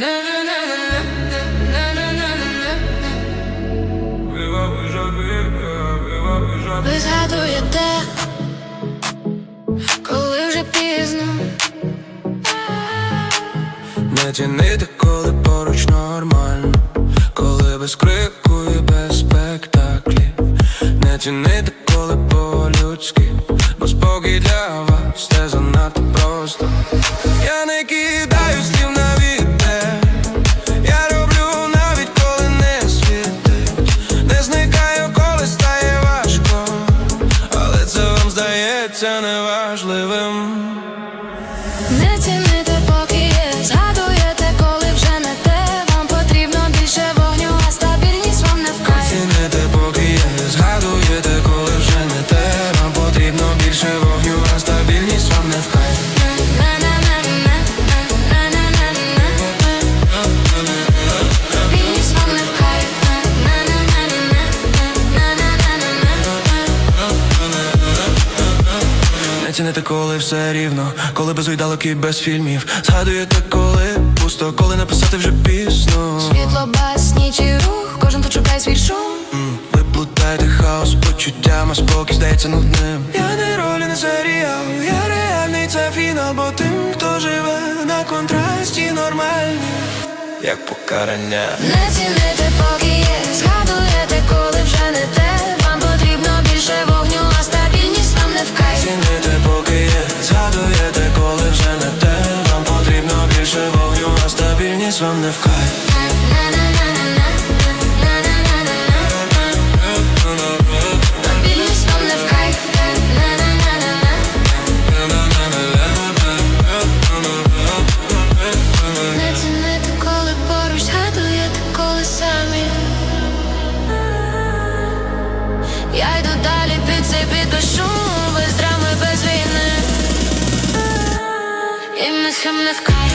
Ви згадуєте, коли вже пізно. Не цінити, коли поруч нормально, коли без крику і без спектаклів Не цінити, коли по-людськи, бо спокій для вас це занадто просто. Я не кидаю здається неважливим. Не цінити, коли все рівно, коли без уйдалок і без фільмів. Згадуєте, коли пусто, коли написати вже пісню Світло, бас, ніч і рух, кожен тут шукає свій шум. М, Ви плутаєте хаос почуттям, а спокій здається нудним. Я не ролі, не серіал, я реальний це фінал, бо тим, хто живе на контрасті нормальні, як покарання нас вам не в кайф. Не цінити, коли поруч згадуєте, коли самі Я йду далі під цей бід без шуму, без драми, без війни. І ми сам не в кайф.